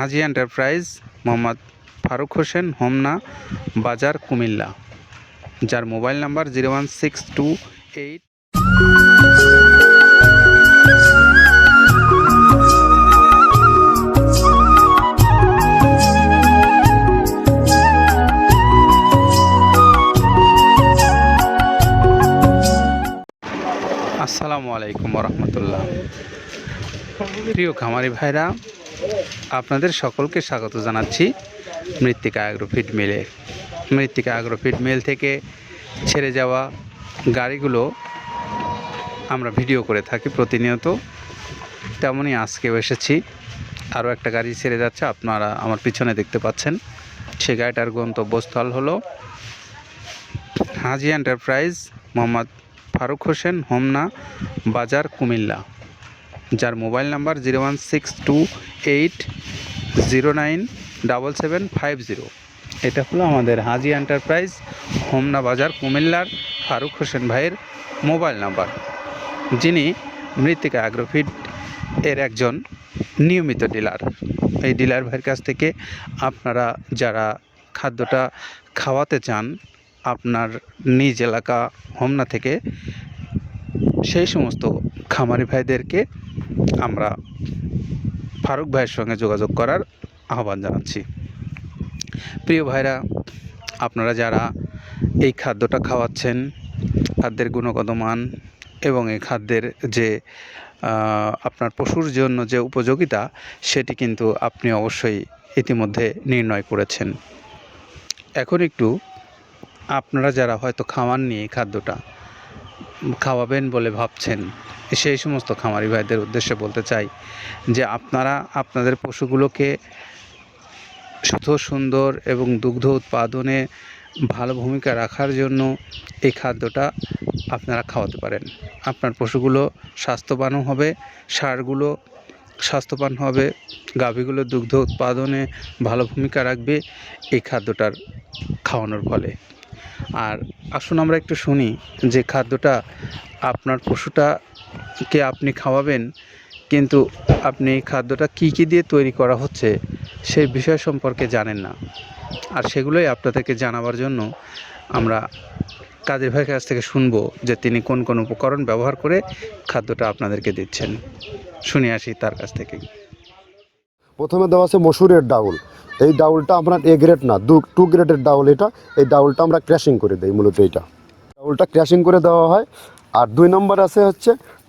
হাজি enterprise Mohammad Faruk Hossain, Homna Bazar, Comilla. যার mobile number zero one six two eight. আসসালামু আলাইকুম রহমতুল্লাহ। প্রিয় খামারি ভাইরা আপনাদের সকলকে স্বাগত জানাচ্ছি মৃত্তিকা অ্যাগ্রোফিড মিলে মৃত্তিকা অ্যাগ্রোফিড মিল থেকে ছেড়ে যাওয়া গাড়িগুলো আমরা ভিডিও করে থাকি প্রতিনিয়ত। তেমনই আজকেও এসেছি। আরও একটা গাড়ি ছেড়ে যাচ্ছে, আপনারা আমার পিছনে দেখতে পাচ্ছেন। সে গাড়িটার গন্তব্যস্থল হলো হাজি এন্টারপ্রাইজ মোহাম্মদ ফারুক হোসেন, হোমনা বাজার কুমিল্লা। যার mobile number zero one six two eight zero nine double seven five zero. এটা হলো আমাদের হাজি এন্টারপ্রাইজ, হোমনা বাজার, কুমিল্লার ফারুক হোসেন ভাইয়ের মোবাইল নাম্বার। যিনি মৃত্তিকা অ্যাগ্রোফিড এর একজন নিয়মিত ডিলার। এই ডিলার ভাইয়ের কাছ থেকে আপনারা যারা খাদ্যটা খাওয়াতে চান, আপনার নিজ এলাকা হোমনা থেকে, সেই সমস্ত খামারি ভাইদেরকে আমরা ফারুক ভাইয়ের সঙ্গে যোগাযোগ করার আহ্বান জানাচ্ছি। প্রিয় ভাইরা, আপনারা যারা এই খাদ্যটা খাওয়াচ্ছেন, খাদ্যের গুণগত মান এবং এই খাদ্যের যে আপনার পশুর জন্য যে উপযোগিতা, সেটি কিন্তু আপনি অবশ্যই ইতিমধ্যে নির্ণয় করেছেন। এখন একটু আপনারা যারা হয়তো খাওয়াননি এই খাদ্যটা, খাওয়াবেন বলে ভাবছেন, সেই সমস্ত খামারি ভাইদের উদ্দেশ্যে বলতে চাই যে আপনারা, আপনাদের পশুগুলোকে সুস্থ সুন্দর এবং দুগ্ধ উৎপাদনে ভালো ভূমিকা রাখার জন্য এই খাদ্যটা আপনারা খাওয়াতে পারেন। আপনার পশুগুলো স্বাস্থ্যবানও হবে, সারগুলো স্বাস্থ্যবান হবে, গাভীগুলো দুগ্ধ উৎপাদনে ভালো ভূমিকা রাখবে এই খাদ্যটার খাওয়ানোর ফলে। আর আসুন আমরা একটু শুনি যে খাদ্যটা আপনার পশুটাকে আপনি খাওয়াবেন, কিন্তু আপনি খাদ্যটা কী কী দিয়ে তৈরি করা হচ্ছে সেই বিষয় সম্পর্কে জানেন না। আর সেগুলোই আপনাদেরকে জানাবার জন্য আমরা কাদের ভাইয়ের কাছ থেকে শুনব যে তিনি কোন কোন উপকরণ ব্যবহার করে খাদ্যটা আপনাদেরকে দিচ্ছেন। শুনে আসি তার কাছ থেকে। প্রথমে দেওয়া আছে মসুরের ডাউল। এই ডাউলটা আপনার এ গ্রেড না, দু, টু গ্রেডের ডাউল এটা। এই ডাউলটা আমরা ক্র্যাশিং করে দিই, মূলত এইটা। ডাউলটা ক্র্যাশিং করে দেওয়া হয়। আর দুই নম্বর আছে হচ্ছে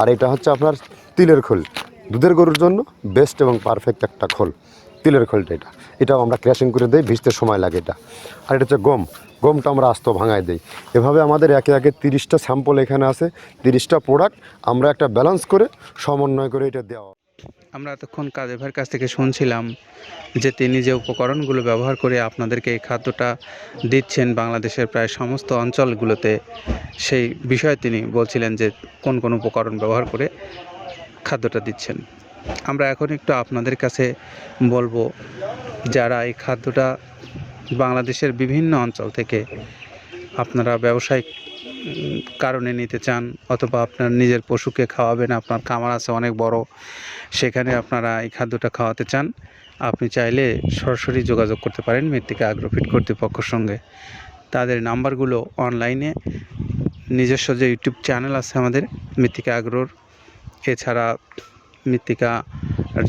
আর এটা হচ্ছে আপনার তিলের খোল। দুধের গরুর জন্য বেস্ট এবং পারফেক্ট একটা খোল। তিলের খোলটা এটা। এটাও আমরা ক্র্যাশিং করে দিই, ভিজতে সময় লাগে এটা। আর এটা হচ্ছে গম। গমটা আমরা আস্ত ভাঙায় দিই। এভাবে আমাদের একে একে তিরিশটা স্যাম্পল এখানে আছে, তিরিশটা প্রোডাক্ট আমরা একটা ব্যালেন্স করে সমন্বয় করে এটা দেওয়া আমরা এতক্ষণ কাজের ভাইয়ের কাছ থেকে শুনছিলাম যে তিনি যে উপকরণগুলো ব্যবহার করে আপনাদেরকে এই খাদ্যটা দিচ্ছেন বাংলাদেশের প্রায় সমস্ত অঞ্চলগুলোতে, সেই বিষয়ে তিনি বলছিলেন যে কোন কোন উপকরণ ব্যবহার করে খাদ্যটা দিচ্ছেন। আমরা এখন একটু আপনাদের কাছে বলব, যারা এই খাদ্যটা বাংলাদেশের বিভিন্ন অঞ্চল থেকে আপনারা ব্যবসায়িক কারণে নিতে চান, অথবা আপনার নিজের পশুকে খাওয়াবেন, আপনার খামার আছে অনেক বড় সেখানে আপনারা এই খাদ্যটা খাওয়াতে চান, আপনি চাইলে সরাসরি যোগাযোগ করতে পারেন মৃত্তিকা আগ্রোফিট কর্তৃপক্ষের সঙ্গে। তাদের নাম্বারগুলো অনলাইনে, নিজস্ব যে ইউটিউব চ্যানেল আছে আমাদের মৃত্তিকা আগ্রোর, এছাড়া মৃত্তিকা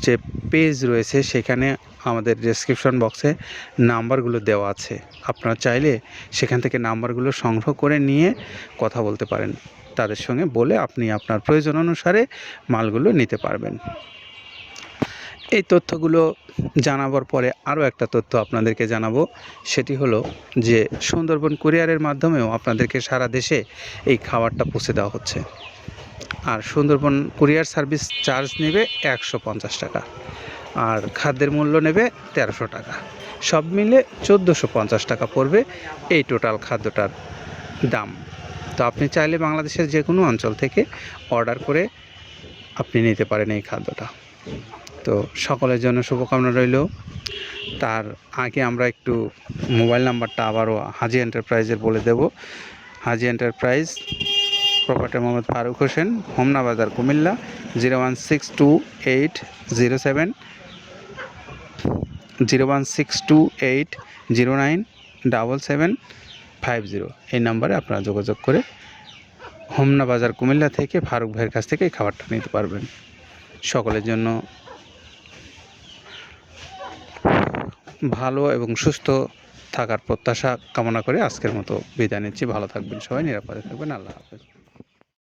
যে পেজ রয়েছে সেখানে আমাদের ডেসক্রিপশন বক্সে নাম্বারগুলো দেওয়া আছে। আপনারা চাইলে সেখান থেকে নাম্বারগুলো সংগ্রহ করে নিয়ে কথা বলতে পারেন। তাদের সঙ্গে বলে আপনি আপনার প্রয়োজন অনুসারে মালগুলো নিতে পারবেন। এই তথ্যগুলো জানাবার পরে আরও একটা তথ্য আপনাদেরকে জানাব। সেটি হলো যে, সুন্দরবন কুরিয়ারের মাধ্যমেও আপনাদেরকে সারা দেশে এই খাবারটা পৌঁছে দেওয়া হচ্ছে। আর সুন্দরবন কুরিয়ার সার্ভিস চার্জ নেবে একশো পঞ্চাশ টাকা। আর খাদ্যের মূল্য নেবে তেরোশো টাকা। সব মিলে চোদ্দোশো পঞ্চাশ টাকা পড়বে এই টোটাল খাদ্যটার দাম। তো আপনি চাইলে বাংলাদেশের যে কোনো অঞ্চল থেকে অর্ডার করে আপনি নিতে পারেন এই খাদ্যটা। তো সকলের জন্য শুভকামনা রইল। তার আগে আমরা একটু মোবাইল নাম্বারটা আবারও হাজি এন্টারপ্রাইজের বলে দেব। Haji enterprise, property Mohammad Faruk Hossain, Homna Bazar, Cumilla, zero one six two eight zero seven, zero one six two eight zero nine double seven five zero. এই নাম্বারে আপনারা যোগাযোগ করে হোমনা বাজার, কুমিল্লা থেকে ফারুক ভাইয়ের কাছ থেকে খাবারটা নিতে পারবেন। সকলের জন্য ভালো এবং সুস্থ থাকার প্রত্যাশা কামনা করে আজকের মতো বিদায় নিচ্ছি। ভালো থাকবেন সবাই, নিরাপদে থাকবেন। আল্লাহ হাফেজ।